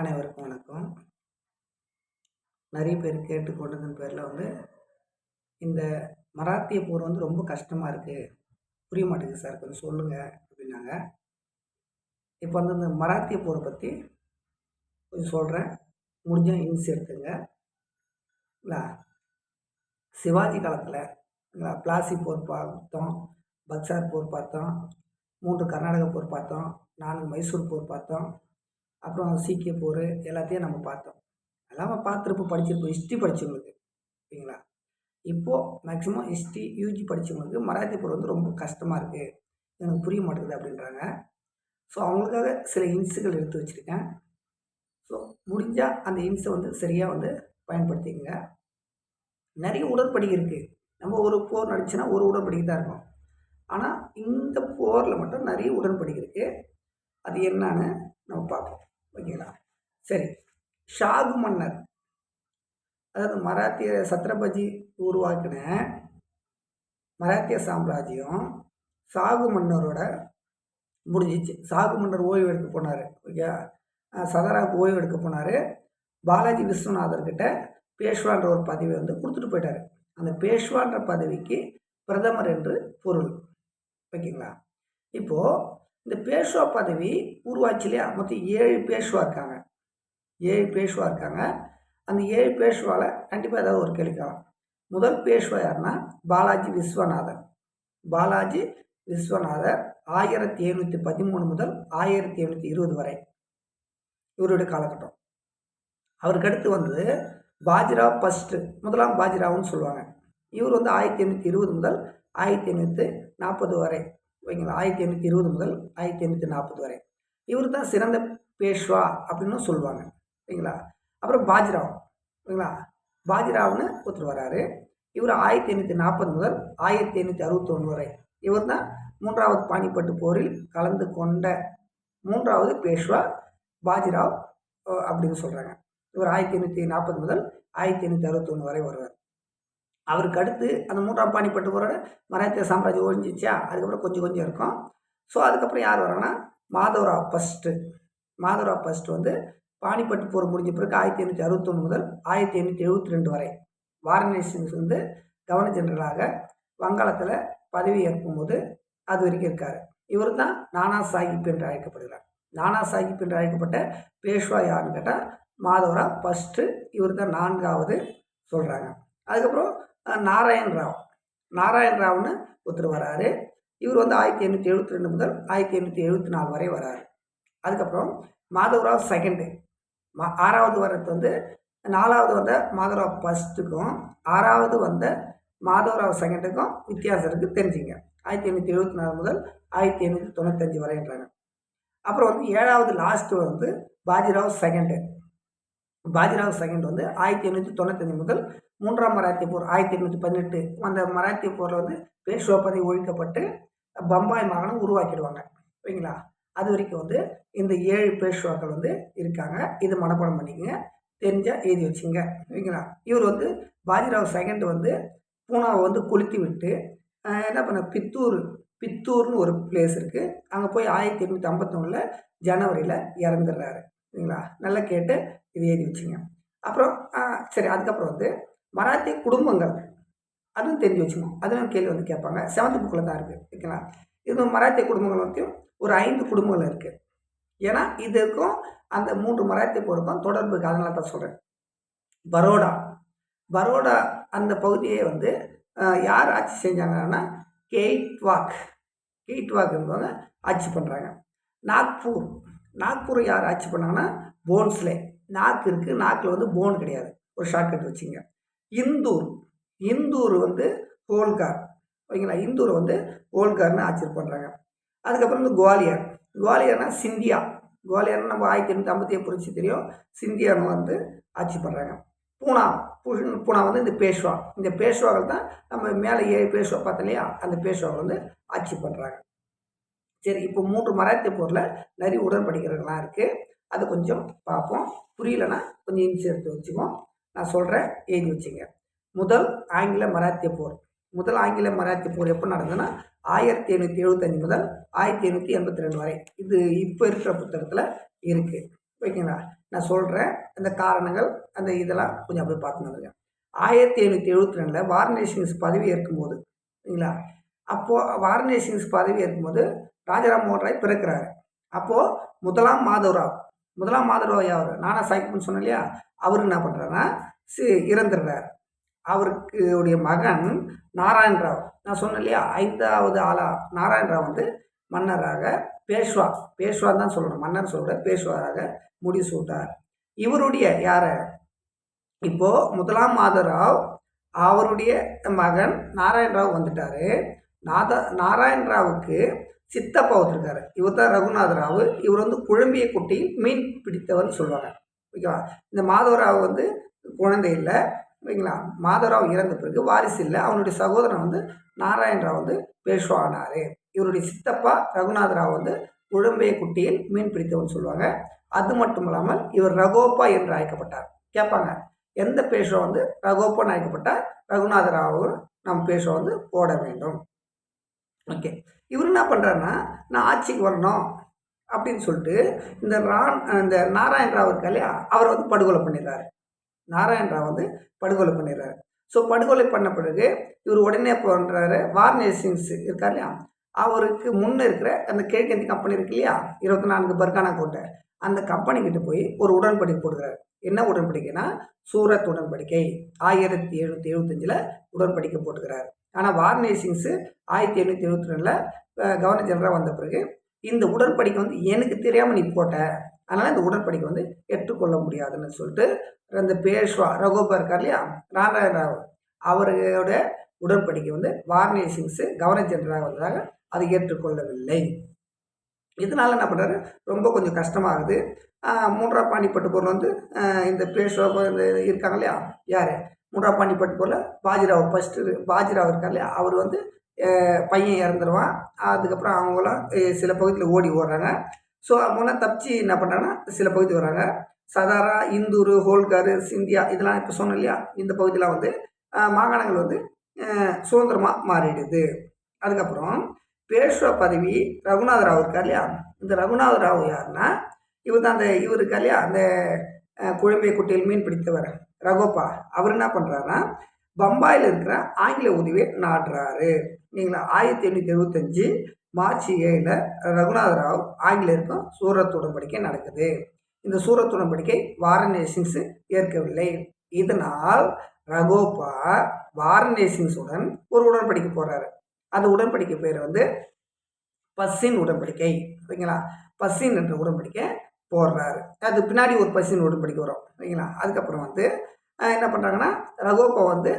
அனைவருக்கும் வணக்கம். நிறைய பேர் கேட்டு கொண்டதன் பேரில் வந்து இந்த மராத்திய போர் வந்து ரொம்ப கஷ்டமாக இருக்குது புரிய மாட்டேங்குது சார் கொஞ்சம் சொல்லுங்கள் அப்படின்னாங்க. இப்போ வந்து இந்த மராத்திய போரை பற்றி கொஞ்சம் சொல்கிறேன் முடிஞ்ச இன்ஸ் எடுத்துங்க. இல்லை சிவாஜி காலத்தில் பிளாசி போர் பார்த்தோம் பக்சார் போர் பார்த்தோம் மூன்று கர்நாடக போர் பார்த்தோம் நான்கு மைசூர் போர் பார்த்தோம் அப்புறம் சீக்கிய போர் எல்லாத்தையும் நம்ம பார்த்தோம். எல்லாம் நம்ம பார்த்துருப்போம் படிச்சிருப்போம். ஹிஸ்ட்ரி படித்தவங்களுக்கு ஓகேங்களா இப்போது மேக்ஸிமம் ஹிஸ்ட்ரி யூஜி படித்தவங்களுக்கு மராத்தி போர் வந்து ரொம்ப கஷ்டமாக இருக்குது எனக்கு புரிய மாட்டேங்குது அப்படின்றாங்க. ஸோ அவங்களுக்காக சில இன்ஸுகள் எடுத்து வச்சுருக்கேன். ஸோ முடிஞ்சால் அந்த இன்ஸை வந்து சரியாக வந்து பயன்படுத்திக்கங்க. நிறைய உடற்படிக்கை இருக்குது நம்ம ஒரு போர் நடிச்சுன்னா ஒரு உடன்படிக்கை தான் இருக்கும். ஆனால் இந்த போரில் மட்டும் நிறைய உடன்படிக்கை இருக்குது அது என்னன்னு நம்ம பார்ப்போம். ஓகேங்களா? சரி. ஷாகு மன்னர். அதாவது மராத்திய சத்ரபதி உருவாக்கின மராத்திய சாம்ராஜ்யம் சாகு மன்னரோட முடிஞ்சிச்சு. சாகு மன்னர் ஓய்வு எடுக்க போனார். ஓகே. சதராக்கு ஓய்வு எடுக்க போனார். பாலாஜி விஸ்வநாதர்கிட்ட பேஷ்வான்ற ஒரு பதவி வந்து கொடுத்துட்டு போயிட்டார். அந்த பேஷ்வான்ற பதவிக்கு பிரதமர் என்று பொருள். ஓகேங்களா? இப்போது இந்த பேஷ்வா பதவி உருவாச்சு இல்லையா மொத்தம் ஏழு பேஷ்வா இருக்காங்க. ஏழு பேஷ்வா இருக்காங்க. அந்த ஏழு பேஷ்வாவில் கண்டிப்பாக ஏதாவது ஒரு கேள்விக்கலாம் முதல் பேஷ்வா யாருன்னா பாலாஜி விஸ்வநாதன். பாலாஜி விஸ்வநாதர் ஆயிரத்தி எழுநூற்றி பதிமூணு முதல் ஆயிரத்தி எழுநூற்றி இருபது வரை. இவருடைய காலகட்டம். அவருக்கு அடுத்து வந்து பாஜிராவ் ஃபஸ்ட்டு முதலாம் பாஜிராவுன்னு சொல்லுவாங்க. இவர் வந்து ஆயிரத்தி எண்ணூற்றி இருபது முதல் ஆயிரத்தி எண்ணூற்றி நாற்பது வரை. ஓகேங்களா? ஆயிரத்தி எண்ணூற்றி இருபது முதல் ஆயிரத்தி எண்ணூற்றி நாற்பது வரை. இவர் தான் சிறந்த பேஷ்வா அப்படின்னு சொல்லுவாங்க. ஓகேங்களா? அப்புறம் பாஜிராவ். ஓகேங்களா? பாஜிராவ்னு ஒருத்தர் வராரு. இவர் ஆயிரத்தி எண்ணூற்றி நாற்பது முதல் ஆயிரத்தி எண்ணூற்றி அறுபத்தொன்று வரை. இவர் தான் மூன்றாவது பாணிப்பட்டு போரில் கலந்து கொண்ட மூன்றாவது பேஷ்வா பாஜிராவ் அப்படின்னு சொல்கிறாங்க இவர் ஆயிரத்தி எண்ணூற்றி நாற்பது முதல் ஆயிரத்தி எண்ணூற்றி அறுபத்தொன்று வரை வருவார். அவருக்கு அடுத்து அந்த மூன்றாம் பாணிப்பட்டு போகிற மராத்திய சாம்ராஜ்யம் ஒழிஞ்சிச்சா அதுக்கப்புறம் கொஞ்சம் கொஞ்சம் இருக்கும். ஸோ அதுக்கப்புறம் யார் வராங்கன்னா மாதவராவ் ஃபஸ்ட்டு மாதவராவ் ஃபஸ்ட்டு வந்து பாணிப்பட்டு போர் முடிஞ்ச பிறகு ஆயிரத்தி எண்ணூற்றி அறுபத்தொன்று முதல் ஆயிரத்தி எண்ணூற்றி எழுபத்தி ரெண்டு வரை வாரணாசி வந்து கவர்னர் ஜெனரலாக வங்காளத்தில் பதவி ஏற்கும்போது அது வரைக்கும் இருக்கார். இவர் தான் நானா சாஹிப் என்று அழைக்கப்படுகிறார். நானா சாஹிப் என்று அழைக்கப்பட்ட பேஷ்வா யாருன்னு கேட்டால் மாதவரா ஃபஸ்ட்டு இவர் தான் நான்காவது சொல்கிறாங்க அதுக்கப்புறம் நாராயண் ராவ். நாராயண் ராவ்னு ஒருத்தர் வராரு. இவர் வந்து ஆயிரத்தி எண்ணூற்றி எழுபத்தி ரெண்டு முதல் ஆயிரத்தி எண்ணூற்றி எழுபத்தி நாலு வரை வராரு. அதுக்கப்புறம் மாதவராவ் செகண்டு மா ஆறாவது வர்றது வந்து நாலாவது வந்த மாதவராவ் ஃபஸ்ட்டுக்கும் ஆறாவது வந்த மாதவராவ் செகண்டுக்கும் வித்தியாசம் இருக்குது தெரிஞ்சுங்க. ஆயிரத்தி எண்ணூற்றி எழுபத்தி நாலு முதல் ஆயிரத்தி எண்ணூற்றி தொண்ணூத்தஞ்சு வரைன்றாங்க. அப்புறம் வந்து ஏழாவது லாஸ்ட்டு வந்து பாஜிராவ் செகண்டு பாஜிராவ் செகண்ட் வந்து ஆயிரத்தி எண்ணூற்றி தொண்ணூத்தஞ்சு முதல் மூன்றாம் மராத்திய போர் ஆயிரத்தி எண்ணூற்றி பதினெட்டு. அந்த மராத்திய போரில் வந்து பேஷ்வாபதி ஒழிக்கப்பட்டு பம்பாய் மாகாணம் உருவாக்கிடுவாங்க. ஓகேங்களா அது வரைக்கும் வந்து இந்த ஏழு பேஷ்வாக்கள் வந்து இருக்காங்க. இது மனப்பாடம் பண்ணிக்கங்க. தெரிஞ்சால் எழுதி வச்சுங்க. ஓகேங்களா இவர் வந்து பாஜிராவ் செகண்ட் வந்து பூனாவை வந்து கொளுத்தி விட்டு என்ன பண்ண பித்தூர் பித்தூர்னு ஒரு பிளேஸ் இருக்குது அங்கே போய் ஆயிரத்தி எண்ணூற்றி ஐம்பத்தொன்னில் ஜனவரியில் இறந்துடுறாரு. சரிங்களா நல்லா கேட்டு இது எழுதி வச்சுங்க. அப்புறம் சரி அதுக்கப்புறம் வந்து மராத்தி குடும்பங்கள். அதுவும் தெரிஞ்சு வச்சுக்கணும். அதுவும் கேள்வி வந்து கேட்பாங்க. செவன்த் புக்கில் தான் இருக்குது ஓகேங்களா? இது மராத்திய குடும்பங்கள் வந்து ஒரு ஐந்து குடும்பங்கள் இருக்குது ஏன்னா இதுக்கும் அந்த மூன்று மராத்திய போருக்கும் தொடர்பு அதனால தான் சொல்கிறேன் பரோடா. பரோடா அந்த பகுதியை வந்து யார் ஆட்சி செஞ்சாங்கன்னா கெய்ட்வாக் கெய்ட்வாக் என்பவங்க ஆட்சி பண்ணுறாங்க நாக்பூர். நாக்பூர் யார் ஆட்சி பண்ணாங்கன்னா போன்ஸ்லே. நாக்கு இருக்குது நாக்கில் வந்து போன் கிடையாது. ஒரு ஷார்ட்கட் வச்சுங்க இந்தூர். இந்தூர் வந்து ஹோல்கார் ஓகேங்களா? இந்தூரை வந்து ஹோல்கார்னு ஆட்சி பண்ணுறாங்க அதுக்கப்புறம் வந்து குவாலியர். குவாலியர்னா சிந்தியா. குவாலியர்னு நம்ம ஆயிரத்தி எண்ணூற்றி ஐம்பத்தி புரிச்சு தெரியும். சிந்தியான்னு வந்து ஆட்சி பண்ணுறாங்க பூனா. பூனா வந்து இந்த பேஷ்வா. இந்த பேஷ்வாக்கள் தான் நம்ம மேலே ஏழு பேஷ்வா பார்த்தோம் இல்லையா? அந்த பேஷ்வாக்கள் வந்து ஆட்சி பண்ணுறாங்க சரி இப்போ மூன்று மராத்திய போரில் நிறைய உடன்படிக்கைகள்லாம் இருக்குது அது கொஞ்சம் பார்ப்போம். புரியலன்னா கொஞ்சம் இன்சி எடுத்து வச்சுக்குவோம். நான் சொல்கிறேன் எழுதி வச்சுங்க. முதல் ஆங்கில மராத்திய போர். முதல் ஆங்கில மராத்திய போர் எப்போ நடந்ததுன்னா ஆயிரத்தி எண்ணூற்றி எழுபத்தஞ்சு முதல் ஆயிரத்தி எண்ணூற்றி எண்பத்தி ரெண்டு வரை. இது இப்போ இருக்கிற புத்தகத்தில் இருக்குது ஓகேங்களா? நான் சொல்கிறேன் அந்த காரணங்கள் அந்த இதெல்லாம் கொஞ்சம் அப்படியே பார்த்து வந்துருங்க. ஆயிரத்தி ஐநூற்றி எழுபத்தி ரெண்டில் வாரணேசிங்ஸ் பதவி ஏற்கும்போது சரிங்களா அப்போது வாரணேசிங்ஸ் பதவி ஏற்கும்போது ராஜாராம் மோகன் ராய் பிறக்கிறாரு. அப்போது முதலாம் மாதவராவ் முதலாம் மாதவராவ் யார்? நானா சாய்க்குன்னு சொன்னேன் இல்லையா? அவர் என்ன பண்ணுறாருன்னா சி இறந்துடுறார். அவருக்கு உடைய மகன் நாராயண் ராவ் நான் சொன்னேன் இல்லையா? ஐந்தாவது ஆளா? நாராயண் ராவ் வந்து மன்னராக பேஷ்வா. பேஷ்வா தான் சொல்லணும். மன்னர் சொல்கிற பேஷ்வாராக முடிசூட்டார் இவருடைய யார்? இப்போது முதலாம் மாதராவ் அவருடைய மகன் நாராயண் ராவ் வந்துட்டார். நாத நாராயண் ராவுக்கு சித்தப்பா ஒருத்தருக்காரு. இவர் தான் ரகுநாத ராவ் இவர் வந்து குழம்பிய குட்டியில் மீன் பிடித்தவர்னு சொல்லுவாங்க. ஓகேவா? இந்த மாதவராவ் வந்து குழந்தை இல்லை. ஓகேங்களா? மாதவராவ் இறந்த பிறகு வாரிசு இல்லை. அவனுடைய சகோதரன் வந்து நாராயண் ராவ் வந்து பேசுவானார் இவருடைய சித்தப்பா ரகுநாத ராவ் வந்து குழம்பைய குட்டியில் மீன் பிடித்தவன் சொல்லுவாங்க. அது மட்டும் இல்லாமல் இவர் ரகோப்பா என்று அழைக்கப்பட்டார். கேட்பாங்க எந்த பேஷோ வந்து ரகோப்பான்னு அழைக்கப்பட்டால் ரகுநாத ராவ் நம் பேஷோ வந்து போட வேண்டும். ஓகே. இவர் என்ன பண்ணுறாருன்னா நான் ஆட்சிக்கு வரணும் அப்படின்னு சொல்லிட்டு இந்த ரான் இந்த நாராயண ராவ் இருக்கா இல்லையா அவரை வந்து படுகொலை பண்ணிடுறாரு. நாராயண ராவ் வந்து படுகொலை பண்ணிடுறாரு. ஸோ படுகொலை பண்ண பிறகு இவர் உடனே பண்ணுறாரு வார்னேசிங்ஸ் இருக்கார் இல்லையா அவருக்கு முன்னே இருக்கிற அந்த கிழக்கந்தி கம்பெனி இருக்கு இல்லையா இருபத்தி நான்கு பர்கானா கோட்டை. அந்த கம்பெனிக்கிட்ட போய் ஒரு உடன்படிக்கை போடுகிறார். என்ன உடன்படிக்கைனா சூரத் உடன்படிக்கை. ஆயிரத்தி எழுநூற்றி எழுபத்தஞ்சில் உடன்படிக்கை போட்டுக்கிறார். ஆனால் வார்னேசிங்ஸு ஆயிரத்தி எழுநூற்றி எழுபத்தி ரெண்டில் கவர்னர் ஜெனரலாக வந்த பிறகு இந்த உடன்படிக்கை வந்து எனக்கு தெரியாமல் நீ போட்ட. அதனால் இந்த உடன்படிக்கை வந்து ஏற்றுக்கொள்ள முடியாதுன்னு சொல்லிட்டு அந்த பேஷ்வா ரகோபா இருக்கார் இல்லையா? நாராயண ராவ். அவரோட உடன்படிக்கை வந்து வார்னேசிங்ஸு கவர்னர் ஜெனரலாக வந்ததாக அதை ஏற்றுக்கொள்ளவில்லை. இதனால் என்ன பண்ணுறாரு ரொம்ப கொஞ்சம் கஷ்டமாகுது. மூன்றாம் பாண்டிப்பட்டு பொருள் வந்து இந்த பேஷ்வா இந்த இருக்காங்க இல்லையா? யார்? மூன்றாம் பாண்டிப்பட்டு பொருள் பாஜிராவ் ஃபஸ்ட்டு பாஜிராவ் இருக்கார் இல்லையா? அவர் வந்து பையன் இறந்துருவான். அதுக்கப்புறம் அவங்களாம் சில பகுதியில் ஓடி ஓடுறாங்க. ஸோ அவங்களாம் தப்பிச்சு என்ன பண்ணுறாங்கன்னா சில பகுதி வராங்க. சதாரா இந்தூர் ஹோல்கார் சிந்தியா இதெல்லாம் இப்போ சொன்னோம் இல்லையா? இந்த பகுதியெலாம் வந்து மாகாணங்கள் வந்து சுதந்திரமாக மாறிடுது. அதுக்கப்புறம் பேஷ்வா பதவி ரகுநாத ராவ் இருக்கார் இல்லையா? இந்த ரகுநாத ராவ் யாருன்னா இவர் தான் அந்த இவர் இருக்கா இல்லையா? அந்த குழம்பை குட்டியில் மீன் பிடித்தவர் ரகோப்பா அவர் என்ன பண்ணுறாருன்னா பம்பாயில் இருக்கிற ஆங்கில உதவியை நாடுறாரு. நீங்களா ஆயிரத்தி எண்ணூற்றி எழுபத்தஞ்சு மார்ச் ஏழில் ரகுநாத ராவ் ஆங்கிலேயருக்கும் சூரத் உடன்படிக்கை நடக்குது. இந்த சூரத் உடன்படிக்கை வாரணேசிங்ஸ் ஏற்கவில்லை. இதனால் ரகோபா வாரணேசிங்ஸுடன் ஒரு உடன்படிக்கை போகிறாரு அந்த உடன்படிக்கை பேர் வந்து பஸ்ஸின் உடன்படிக்கை ஓகேங்களா பஸ்ஸின் என்ற உடன்படிக்கை போடுறாரு. அது பின்னாடி ஒரு பஸ்ஸின் உடன்படிக்கை வரும் ஓகேங்களா அதுக்கப்புறம் வந்து என்ன பண்ணுறாங்கன்னா ரகோபா வந்து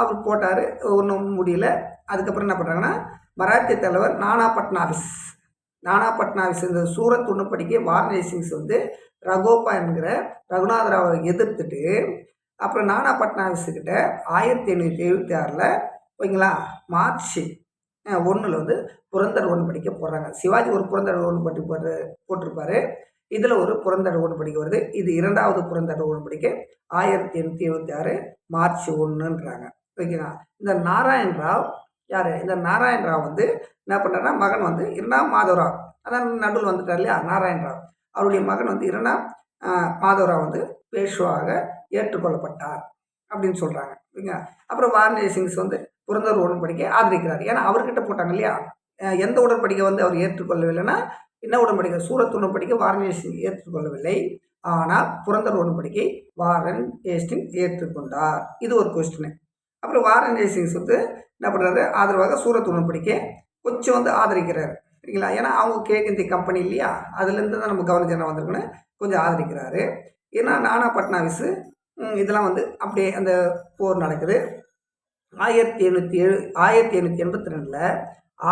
அவர் போட்டார் ஒன்றும் முடியல. அதுக்கப்புறம் என்ன பண்ணுறாங்கன்னா மராத்திய தலைவர் நானா பட்னாவிஸ் நானா பட்னாவிஸ் இந்த சூரத் உடன்படிக்கை வாரணேசிங்ஸ் வந்து ரகோபா என்கிற ரகுநாதராவை எதிர்த்துட்டு அப்புறம் நானா பட்னாவிஸ்கிட்ட ஆயிரத்தி எண்ணூற்றி எழுபத்தி ஆறில் ஓகேங்களா? மார்ச் ஒன்றில் வந்து புரந்தர் படிக்க போடுறாங்க சிவாஜி ஒரு புரந்தர் உடன்படி போட்டு போட்டிருப்பாரு. இதில் ஒரு புரந்தர் உடன்படிக்கை வருது. இது இரண்டாவது புரந்தர் உடன்படிக்கை ஆயிரத்தி எண்ணூற்றி எழுபத்தி ஆறு மார்ச் ஒன்றுன்றாங்க ஓகேங்களா? இந்த நாராயண் ராவ் யார்? இந்த நாராயண் ராவ் வந்து என்ன பண்ணுறாருன்னா மகன் வந்து இரண்டாம் மாதவராவ். அதான் நடுவில் வந்துட்டார் இல்லையா? நாராயண் ராவ். அவருடைய மகன் வந்து இரண்டாம் மாதவராவ் வந்து பேஷுவாக ஏற்றுக்கொள்ளப்பட்டார் அப்படின்னு சொல்கிறாங்க ஓகேங்களா? அப்புறம் வாரணி சிங்ஸ் வந்து புரந்தர் உடன்படிக்கை ஆதரிக்கிறார். ஏன்னா அவர்கிட்ட போட்டாங்க இல்லையா? எந்த உடன்படிக்கை வந்து அவர் ஏற்றுக்கொள்ளவில்லைன்னா என்ன உடன்படிக்கை சூரத் உடன்படிக்கை வாரணேசிங் ஏற்றுக்கொள்ளவில்லை. ஆனால் புரந்தர் உடன்படிக்கை வாரன் ஏஸ்டின் ஏற்றுக்கொண்டார். இது ஒரு கொஸ்டின் அப்புறம் வாரன் ஏஸ்டிங்ஸ் வந்து என்ன பண்ணுறாரு ஆதரவாக சூரத் உடன்படிக்கை கொஞ்சம் வந்து ஆதரிக்கிறார். சரிங்களா? ஏன்னா அவங்க கேக்கிந்தி கம்பெனி இல்லையா? அதுலேருந்து தான் நம்ம கவர்னர் ஜெனரல் வந்திருக்குன்னு கொஞ்சம் ஆதரிக்கிறாரு. ஏன்னா நானா பட்னாவிஸு இதெல்லாம் வந்து அப்படியே அந்த போர் நடக்குது. ஆயிரத்தி எழுநூற்றி எழு ஆயிரத்தி எழுநூற்றி எண்பத்தி ரெண்டில்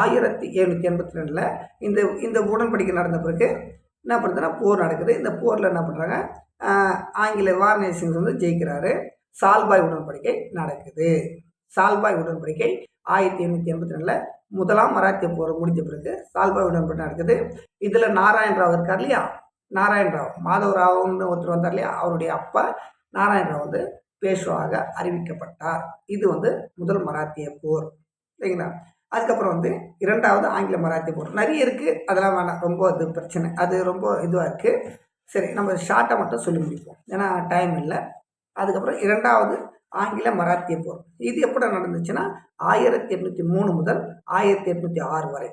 ஆயிரத்தி எழுநூற்றி எண்பத்தி ரெண்டில் இந்த இந்த உடன்படிக்கை நடந்த பிறகு என்ன பண்ணுறதுன்னா போர் நடக்குது. இந்த போரில் என்ன பண்ணுறாங்க ஆங்கில வாரணேசிங் வந்து ஜெயிக்கிறாரு. சால்பாய் உடன்படிக்கை நடக்குது. சால்பாய் உடன்படிக்கை ஆயிரத்தி எண்ணூற்றி எண்பத்தி ரெண்டில் முதலாம் மராத்திய போர் முடிஞ்ச பிறகு சால்பாய் உடன்படிக்கை நடக்குது. இதில் நாராயண ராவ் இருக்கார் இல்லையா? நாராயண ராவ் ஒருத்தர் வந்தார் இல்லையா? அவருடைய அப்பா நாராயண ராவ் வந்து பேஷ்வாக அறிவிக்கப்பட்டார். இது வந்து முதல் மராத்திய போர். சரிங்களா? அதுக்கப்புறம் வந்து இரண்டாவது ஆங்கில மராத்திய போர். நிறைய இருக்குது அதெல்லாம் வேணாம். ரொம்ப இது பிரச்சனை. அது ரொம்ப இதுவாக இருக்குது சரி நம்ம ஷார்ட்டாக மட்டும் சொல்லி முடிப்போம். ஏன்னா டைம் இல்லை. அதுக்கப்புறம் இரண்டாவது ஆங்கில மராத்திய போர். இது எப்படி நடந்துச்சுன்னா ஆயிரத்தி எட்நூற்றி மூணு முதல் ஆயிரத்தி எட்நூற்றி ஆறு வரை.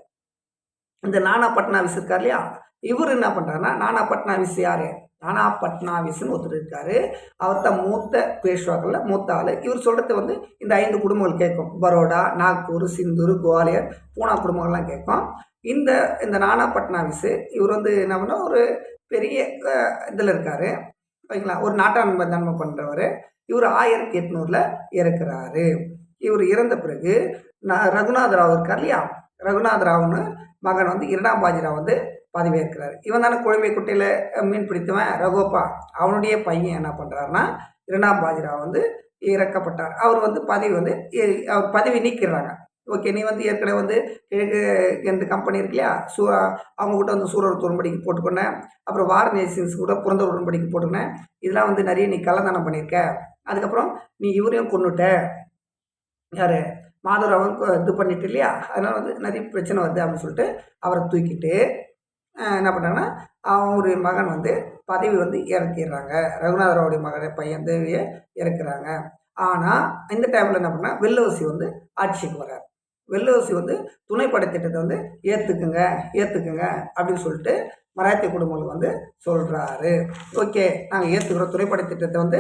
இந்த நானா பட்னாவிஸ் இருக்கார் இல்லையா? இவர் என்ன பண்ணுறாருன்னா நானா பட்னாவிஸ் யார்? நானா பட்னாவிஸ்னு ஒருத்தர் இருக்காரு. அவர் தான் மூத்த பேஷ்வாக்களில் மூத்த ஆள். இவர் சொல்கிறது வந்து இந்த ஐந்து குடும்பங்கள் கேட்கும். பரோடா நாக்பூர் சிந்தூர் குவாலியர் பூனா குடும்பங்கள்லாம் கேட்கும். இந்த இந்த நானா பட்னாவிஸ் இவர் வந்து என்ன பண்ணா ஒரு பெரிய இதில் இருக்கார். ஓகேங்களா? ஒரு நாட்டாண்மை தன்மை பண்ணுறவர் இவர் ஆயிரத்தி எட்நூறில் இறக்குறாரு. இவர் இறந்த பிறகு நான் ரகுநாத ராவ் இருக்கார் இல்லையா? ரகுநாத ராவ்னு மகன் வந்து இரண்டாம் பாஜிராவ் வந்து பதவியேற்கிறார் இவன் தானே குழம்பை குட்டையில் மீன் பிடித்தவன் ரகோப்பா அவனுடைய பையன் என்ன பண்ணுறாருன்னா இரண்டாம் பாஜிரா வந்து இறக்கப்பட்டார். அவர் வந்து பதவி வந்து அவர் பதவி நீக்கிறாங்க ஓகே நீ வந்து ஏற்கனவே வந்து கிழக்கு எந்த கம்பெனி இருக்கு இல்லையா? சூ அவங்க கூட வந்து சூரத் உடன்படிக்கை போட்டுக்கொண்டேன். அப்புறம் வாரன் நேஷன்ஸ் கூட பிறந்த உடன்படிக்கை போட்டுக்கினேன் இதெல்லாம் வந்து நிறைய நீ கலந்தானம் பண்ணியிருக்க. அதுக்கப்புறம் நீ இவரையும் கொண்டுட்ட யார்? மாதவராவும் இது பண்ணிட்டு இல்லையா? அதனால் வந்து நிறைய பிரச்சனை வருது அப்படின்னு சொல்லிட்டு அவரை தூக்கிட்டு என்ன பண்ணாங்கன்னா அவருடைய மகன் வந்து பதவி வந்து இறக்கிடுறாங்க. ரகுநாதராவுடைய மகனை பையன் தேவியை இறக்குறாங்க. ஆனால் இந்த டைமில் என்ன பண்ணால் வெள்ளவசி வந்து ஆட்சிக்கு வரார் வெள்ளவசி வந்து துணைப்படை திட்டத்தை வந்து ஏற்றுக்குங்க ஏற்றுக்குங்க அப்படின்னு சொல்லிட்டு மராத்திய குடும்பங்கள் வந்து சொல்கிறாரு ஓகே நாங்கள் ஏற்றுக்கிறோம் துணைப்படை திட்டத்தை வந்து